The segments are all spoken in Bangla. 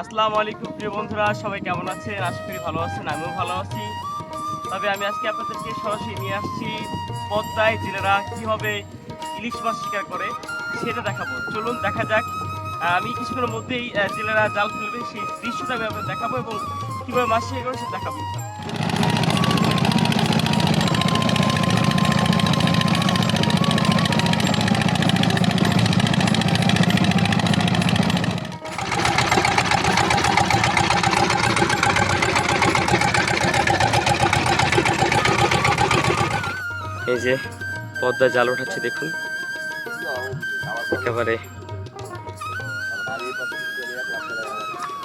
আসসালামু আলাইকুম প্রিয় বন্ধুরা, সবাই কেমন আছেন? আশা করি ভালো আছেন, আমিও ভালো আছি। তবে আমি আজকে আপনাদেরকে সরাসরি নিয়ে আসছি পদ্মায় জেলেরা কীভাবে ইলিশ মাছ শিকার করে সেটা দেখাবো। চলুন, দেখা যাক। আমি কিছুক্ষণের মধ্যেই জেলেরা জাল ফেলবে, সেই দৃশ্যটা আমি আপনাদের দেখাবো এবং কীভাবে মাছ শিকার করে সেটা দেখাবো এই যে পদ্মা জাল উঠাচ্ছে দেখুন। একেবারে।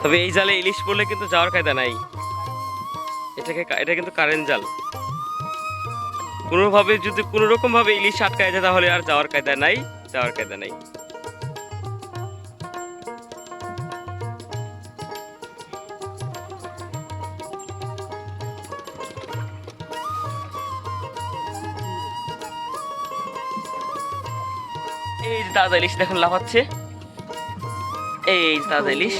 তবে এই জালে ইলিশ পড়লে কিন্তু যাওয়ার কায়দা নাই। এটাকে এটা কিন্তু কারেন্ট জাল। কোনোভাবে যদি কোনো রকম ভাবে ইলিশ আটকায় যায়, তাহলে আর যাওয়ার কায়দা নাই, যাওয়ার কায়দা নাই। এই যে তাজা ইলিশ দেখুন, লাফাচ্ছে। এই যে তাজা ইলিশ।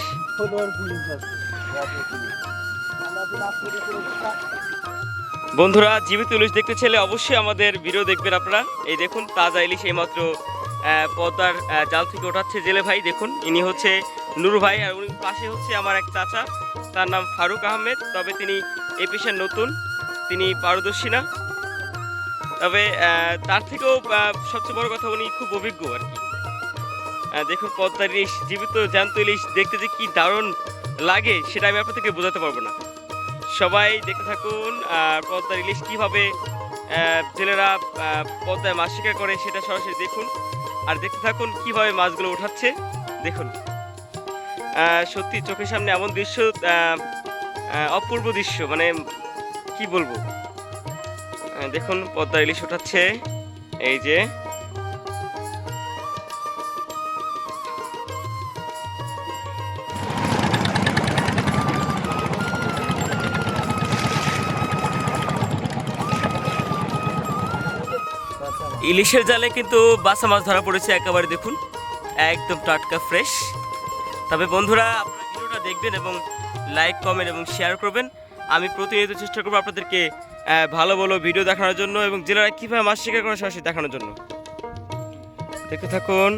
বন্ধুরা, জীবিত ইলিশ দেখতে চাইলে অবশ্যই আমাদের ভিডিও দেখবেন আপনারা। এই দেখুন, তাজা ইলিশ এইমাত্র পদ্মার জাল থেকে ওঠাচ্ছে জেলে ভাই, দেখুন। ইনি হচ্ছে নুরু ভাই, আর উনি পাশে হচ্ছে আমার এক চাচা। তার নাম ফারুক আহমেদ, তবে তিনি এ পেশার নতুন। তিনি পারদর্শী না। তবে তার থেকেও সবচেয়ে বড় কথা উনি খুব অভিজ্ঞ আর কি। দেখুন, পদ্মার ইলিশ, জীবিত জ্যান্ত ইলিশ দেখতে যে কি দারুণ লাগে, সেটা আমি আপনাদেরকে বোঝাতে পারব না। সবাই দেখতে থাকুন আর পদ্মার ইলিশ কীভাবে জেলেরা পদ্মায় মাছ শিকার করে সেটা সরাসরি দেখুন। আর দেখতে থাকুন কীভাবে মাছগুলো উঠাচ্ছে, দেখুন। সত্যি চোখের সামনে এমন দৃশ্য অপূর্ব দৃশ্য মানে কি বলব? দেখুন, পদ্মা ইলিশ উঠাচ্ছে এই যে। ইলিশের জালে কিন্তু বাসা মাছ ধরা পড়েছে একেবারে, দেখুন। একদম টাটকা ফ্রেশ। তবে বন্ধুরা, আপনারা ভিডিওটা দেখবেন এবং লাইক, কমেন্ট এবং শেয়ার করবেন। আমি প্রতিনিয়ত চেষ্টা করব আপনাদেরকে ভালো ভালো ভিডিও দেখানোর জন্য এবং জেলারা কীভাবে মাছ শিকার করে সরাসরি দেখানোর জন্য। দেখে থাকুন।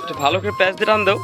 একটু ভালো করে প্যাঁচ দিয়ে টান দাও।